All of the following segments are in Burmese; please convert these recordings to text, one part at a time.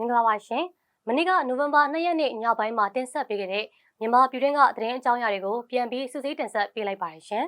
မင်္ဂလာပါရှင်။မနေ့ကနိုဝင်ဘာ2ရက်နေ့ညပိုင်းမှာတင်ဆက်ပေးခဲ့တဲ့မြန်မာပြည်တွင်းကသတင်းအကြောင်းအရာတွေကိုပြန်ပြီးစုစည်းတင်ဆက်ပေးလိုက်ပါတယ်ရှင်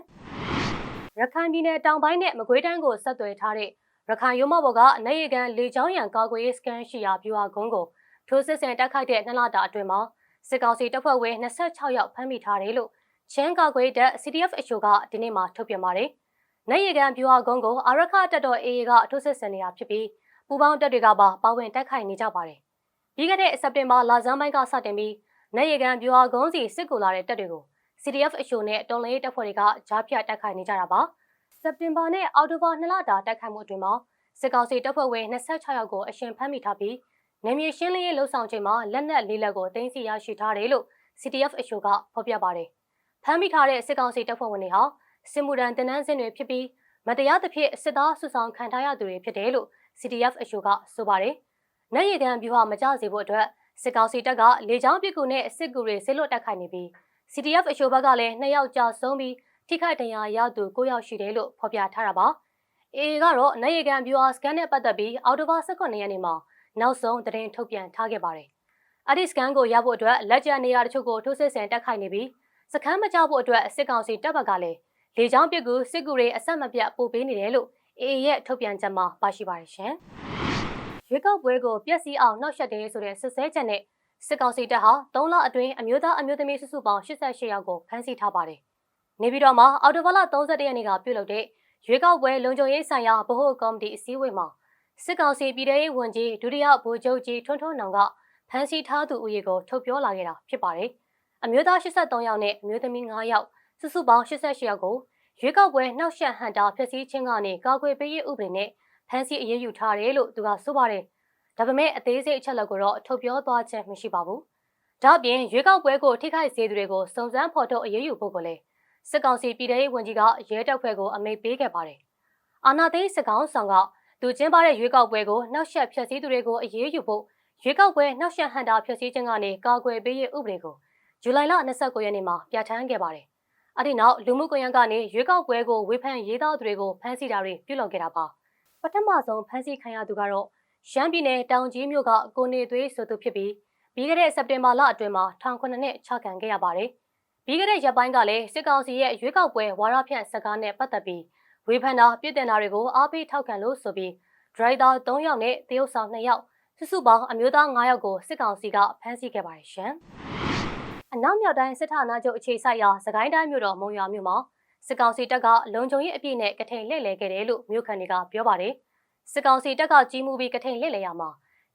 ။ရခိုင်ပြည်နယ်တောင်ပိုင်းနဲ့မကွေးတိုင်းကိုဆက်သွယ်ထားတဲ့ရခိုင်ရုံးမဘော်ကအနိုင်ရကန်လေချောင်းရံကာကွယ်ရေးစကန်ရှိရာပြူဟာကုန်းကိုထိုးစစ်ဆင်တိုက်ခိုက်တဲ့နှစ်လတာအတွင်းမှာစစ်ကောင်စီတပ်ဖွဲ့ဝင်26ယောက်ဖမ်းမိထားတယ်လို့ချင်းကာကွယ်တပ် CDF အချို့ကဒီနေ့မှထုတ်ပြန်ပါတယ်။နိုင်ရကန်ပြူဟာကုန်းကိုအာရခတပ်တော် AA ကထိုးစစ်ဆင်နေတာဖြစ်ပြီး ပူပေါင်းတပ်တွေကပါပါဝင်တိုက်ခိုက်နေကြပါတယ်။ပြီးခဲ့တဲ့စက်တင်ဘာလဆန်းပိုင်းကစတင်ပြီးနိုင်ရကန်ပြူဟာကုန်းစီစစ်ကူလာတဲ့တပ်တွေကို CDF အချို့နဲ့တော်လှန်ရေးတပ်ဖွဲ့တွေကကြားဖြတ်တိုက်ခိုက်နေကြတာပါ။စက်တင်ဘာနဲ့အောက်တိုဘာနှစ်လတာတိုက်ခိုက်မှုအတွင်းမှာစစ်ကောင်စီတပ်ဖွဲ့ဝင်26ယောက်ကိုအရှင်ဖမ်းမိထားပြီးနေမြေရှင်းလင်းရေးလှုပ်ဆောင်ချိန်မှာလက်နက်လေးလက်ကိုတင်းစီရရှိထားတယ်လို့ CDF အချို့ကဖော်ပြပါတယ်။ဖမ်းမိထားတဲ့စစ်ကောင်စီတပ်ဖွဲ့ဝင်တွေဟာစစ်မှုထမ်းတင်နန်းစင်တွေဖြစ်ပြီးမတရားသဖြင့်စစ်သားစုဆောင်ခံထားရသူတွေဖြစ်တယ်လို့ CDF အချို့ကဆိုပါတယ်။နိုင်ရကန်ဗျူဟာမကြစေဖို့အတွက်စစ်ကောင်စီတပ်ကလေကြောင်းပစ်ကူနဲ့စစ်ကူတွေဆေးလွတ်တိုက်ခိုက်နေပြီး CDF အချို့ဘက်ကလည်းနှစ်ယောက်ကြာဆုံးပြီးထိခိုက်ဒဏ်ရာရသူ9ယောက်ရှိတယ်လို့ဖော်ပြထားတာပါ။ AA ကတော့နိုင်ရကန်ဗျူဟာစကန်နဲ့ပတ်သက်ပြီးအော်တိုဘာ18ရက်နေ့မှာနောက်ဆုံးသတင်းထုတ်ပြန်ထားခဲ့ပါတယ်။အဒီစကန်ကိုရဖို့အတွက်လက်ကျန်နေရာတချို့ကိုထိုးစစ်ဆင်တိုက်ခိုက်နေပြီးစခန်းမကြဖို့အတွက်စစ်ကောင်စီတပ်ဘက်ကလည်းလေကြောင်းပစ်ကူစစ်ကူတွေအဆက်မပြတ်ပို့ပေးနေတယ်လို့ AA ရဲ့ထုတ်ပြန်ချက်မှာပါရှိပါတယ်ရှင်။ရွေးကောက်ပွဲကိုပြက်စီးအောင်နှောက်ယှက်တယ်ဆိုတဲ့စစ်ဆဲချက်နဲ့စစ်ကောင်စီတပ်ဟာ3လအတွင်းအမျိုးသားအမျိုးသမီးစုစုပေါင်း88ယောက်ကိုဖမ်းဆီးထားပါတယ်။နေပြည်တော်မှာအော်တိုဘာလ31ရက်နေ့ကပြုလုပ်တဲ့ရွေးကောက်ပွဲလုံခြုံရေးဆိုင်ရာဗဟိုကော်မတီအစည်းအဝေးမှာစစ်ကောင်စီပြည်ထရေးဝန်ကြီးဒုတိယဗိုလ်ချုပ်ကြီးထွန်းထွန်းနောင်ကဖမ်းဆီးထားသူဦးရေကိုထုတ်ပြောလာခဲ့တာဖြစ်ပါတယ်။အမျိုးသား83ယောက်နဲ့အမျိုးသမီး9ယောက်စုစုပေါင်း88ယောက်ကို ရွေးကောက်ပွဲနှောက်ယှက်ဟန်တာဖျက်ဆီးခြင်းကနေကာကွယ်ပေးရေးဥပဒေနဲ့ဖမ်းဆီးအရေးယူထားတယ်လို့သူကဆိုပါတယ်။ဒါပေမဲ့အသေးစိတ်အချက်လက်ကိုတော့ထုတ်ပြောသွားခြင်းမရှိပါဘူး။ဒါ့အပြင်ရွေးကောက်ပွဲကိုထိခိုက်စေသူတွေကိုစုံစမ်းဖော်ထုတ်အရေးယူဖို့ကိုလည်းစစ်ကောင်စီပြည်ထောင်ရေးဝန်ကြီးကရဲတပ်ဖွဲ့ကိုအမိန့်ပေးခဲ့ပါတယ်။အာဏာသိမ်းစစ်ကောင်ဆောင်ကသူကျင်းပတဲ့ရွေးကောက်ပွဲကိုနှောက်ယှက်ဖျက်ဆီးသူတွေကိုအရေးယူဖို့ရွေးကောက်ပွဲနှောက်ယှက်ဟန်တာဖျက်ဆီးခြင်းကနေကာကွယ်ပေးရေးဥပဒေကိုဇူလိုင်လ29ရက်နေ့မှာပြဋ္ဌာန်းခဲ့ပါတယ်။ အဲ့ဒီနောက်လူမှုကွန်ရက်ကနေရွေးကောက်ပွဲကိုဝေဖန်ရေးသားသူတွေကိုဖမ်းဆီးတာတွေပြုလုပ်ခဲ့တာပါ။ပထမဆုံးဖမ်းဆီးခံရသူကတော့ရှမ်းပြည်နယ်တောင်ကြီးမြို့ကကိုနေသွေးဆိုသူဖြစ်ပြီးပြီးခဲ့တဲ့စက်တင်ဘာလအတွင်းမှာထောင်ခုနှစ်ချခံခဲ့ရပါတယ်။ပြီးခဲ့တဲ့ရက်ပိုင်းကလည်းစစ်ကောင်စီရဲ့ရွေးကောက်ပွဲဝါရဖြန့်စကားနဲ့ပတ်သက်ပြီးဝေဖန်တာပြည်တင်တာတွေကိုအားပေးထောက်ခံလို့ဆိုပြီးဒရိုက်တာ3ယောက်နဲ့တရုတ်ဆောင်2ယောက်စုစုပေါင်းအမျိုးသား9ယောက်ကိုစစ်ကောင်စီကဖမ်းဆီးခဲ့ပါတယ်ရှင်။ အနောက်မြောက်တိုင်းစစ်ဌာနချုပ်အခြေစိုက်ရာစကိုင်းတိုင်းမြို့တော်မုံရွာမြို့မှာစစ်ကောင်စီတပ်ကလုံခြုံရေးအပြည့်နဲ့ကထိန်လှည့်လည်ခဲ့တယ်လို့မြို့ခံတွေကပြောပါတယ်။စစ်ကောင်စီတပ်ကကြီးမှုပြီးကထိန်လှည့်လည်ရမှာ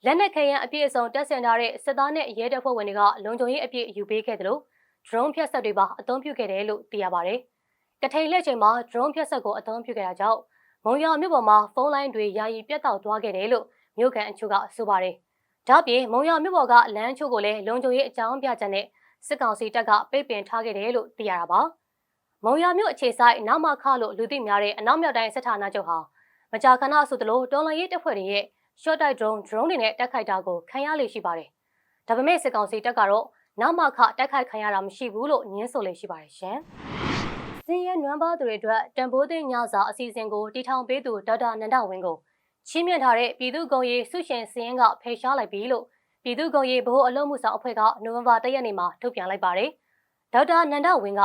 လက်နက်ခဲယမ်းအပြည့်အစုံတပ်ဆင်ထားတဲ့စစ်သားနဲ့ရဲတပ်ဖွဲ့ဝင်တွေကလုံခြုံရေးအပြည့်ယူပေးခဲ့တယ်လို့ drone ဖြတ်ဆက်တွေပါအသုံးပြုခဲ့တယ်လို့သိရပါတယ်။ကထိန်လှည့်ချိန်မှာ drone ဖြတ်ဆက်ကိုအသုံးပြုခဲ့တာကြောင့်မုံရွာမြို့ပေါ်မှာဖုန်းလိုင်းတွေယာယီပြတ်တောက်သွားခဲ့တယ်လို့မြို့ကန်အချို့ကဆိုပါတယ်။ဒါ့ပြင်မုံရွာမြို့ပေါ်ကလမ်းချို့ကိုလည်းလုံခြုံရေးအကြောင်းပြချက်နဲ့ စစ်ကောင်စီတပ်ကပိတ်ပင်ထားခဲ့တယ်လို့သိရတာပါ။မုံရွာမြို့အခြေဆိုင်နောက်မှခလို့လူသိများတဲ့အနောက်မြောက်တိုင်းစစ်ဌာနချုပ်ဟာမကြာခဏဆိုသလိုတော်လန်ရေးတပ်ဖွဲ့တွေရဲ့ short type drone drone တွေနဲ့တိုက်ခိုက်တာကိုခံရလေရှိပါတယ်။ဒါပေမဲ့စစ်ကောင်စီတပ်ကတော့နောက်မှခတိုက်ခိုက်ခံရတာမရှိဘူးလို့ညင်းဆိုလေရှိပါတယ်ရှင်။စင်ရဲနွမ်းပါသူတွေအတွက်တန်ဖိုးသိညစာအစီအစဉ်ကိုတီထောင်ပေးသူဒေါက်တာနန္ဒဝင်းကိုချီးမြှင့်ထားတဲ့ပြည်သူ့ဂုံရီဆုရှင်စင်းကဖေရှားလိုက်ပြီလို့ ပြည်သူ့ဂုံရီဗဟိုအလုပ်မှုဆောင်အဖွဲ့ကနိုဝင်ဘာ၁ရက်နေ့မှာထုတ်ပြန်လိုက်ပါတယ်။ဒေါက်တာနန္ဒဝင်းက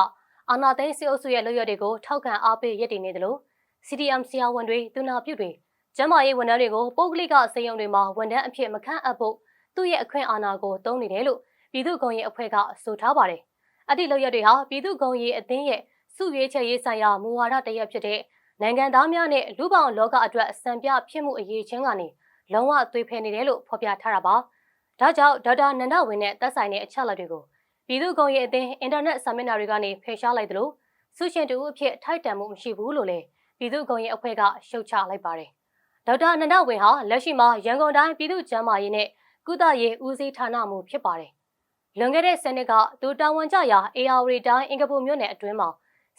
အာနာသိန်းစစ်အုပ်စုရဲ့လုပ်ရတွေကိုထောက်ခံအားပေးရည်တည်နေတယ်လို့ CDM ဆရာဝန်တွေတူနာပြုတွေကျန်းမာရေးဝန်ထမ်းတွေကိုပုဂ္ဂလိကစေယုံတွေမှာဝန်ထမ်းအဖြစ်မခန့်အပ်ဖို့သူ့ရဲ့အခွင့်အာဏာကိုသုံးနေတယ်လို့ပြည်သူ့ဂုံရီအဖွဲ့ကဆိုထားပါတယ်။အဲ့ဒီလုပ်ရတွေဟာပြည်သူ့ဂုံရီအသင်းရဲ့စုရွေးချယ်ရေးဆိုင်ရာမူဝါဒတရက်ဖြစ်တဲ့နိုင်ငံသားများနဲ့လူပောင်လောကအတွက်စံပြဖြစ်မှုအရေးချင်းကနေလုံးဝသွေးဖယ်နေတယ်လို့ဖော်ပြထားတာပါ။ ဒါကြောင့်ဒေါက်တာနန္ဒဝင်းနဲ့သက်ဆိုင်တဲ့အချက်အလက်တွေကိုပြည်သူ့ကုံရဲ့အသင်းအင်တာနက်ဆာမင်နာတွေကနေဖယ်ရှားလိုက်သလိုဆုရှင်တူအဖြစ်ထိုက်တန်မှုမရှိဘူးလို့လည်းပြည်သူ့ကုံရဲ့အဖွဲ့ကရှုတ်ချလိုက်ပါတယ်။ဒေါက်တာနန္ဒဝင်းဟာလက်ရှိမှာရန်ကုန်တိုင်းပြည်သူ့ကျန်းမာရေးနဲ့ကုသရေးဦးစီးဌာနမှဖြစ်ပါတယ်။လွန်ခဲ့တဲ့စနစ်ကသူတာဝန်ကျရာ AR တိုင်းအင်္ဂပူမြို့နယ်အတွင်းမှာ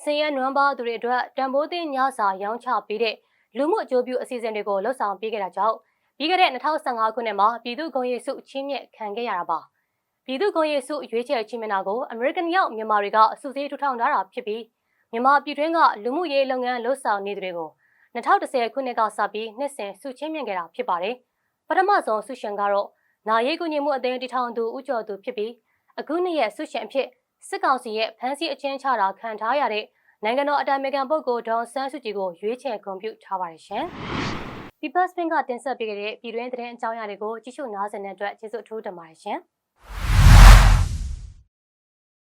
စင်ရနွမ်းပါသူတွေအတွက်တံပိုးသိညစာရောင်းချပေးတဲ့လူမှုအကျိုးပြုအစီအစဉ်တွေကိုလှုပ်ဆောင်ပေးခဲ့တာကြောင့် ပြီးခဲ့တဲ့2015ခုနှစ်မှာပြည်သူ့ဂုဏ်ရည်စုချင်းမြင့်ခံခဲ့ရတာပါပြည်သူ့ဂုဏ်ရည်စုရွေးချယ်ချင်းမြင့်တာကို American ရောက်မြန်မာတွေကစုစည်းထူထောင်ထားတာဖြစ်ပြီးမြန်မာပြည်တွင်းကလူမှုရေးလုပ်ငန်းလှုပ်ဆောင်နေသူတွေကို2010ခုနှစ်ကစပြီးနှစ်စဉ်စုချင်းမြင့်ခဲ့တာဖြစ်ပါတယ်ပထမဆုံးဆုရှင်ကတော့။နာရေးကူညီမှုအသင်းတည်ထောင်သူဦးကျော်သူဖြစ်ပြီးအခုနှစ်ရဲ့ဆုရှင်အဖြစ်စစ်ကောင်စီရဲ့ဖမ်းဆီးအကျဉ်းချတာခံထားရတဲ့နိုင်ငံတော်အတိုင်ပင်ခံပုဂ္ဂိုလ်ဒေါန်ဆန်းစုကြည်ကိုရွေးချယ်ဂုဏ်ပြုထားပါတယ်ရှင်။ People's Bank ကတင်ဆက်ပေးခဲ့တဲ့ပြည်တွင်းသတင်းအကြောင်းအရာတွေကိုကြည့်ရှုနားဆင်တဲ့အတွက်ကျေးဇူးအထူးတင်ပါတယ်ရှင်။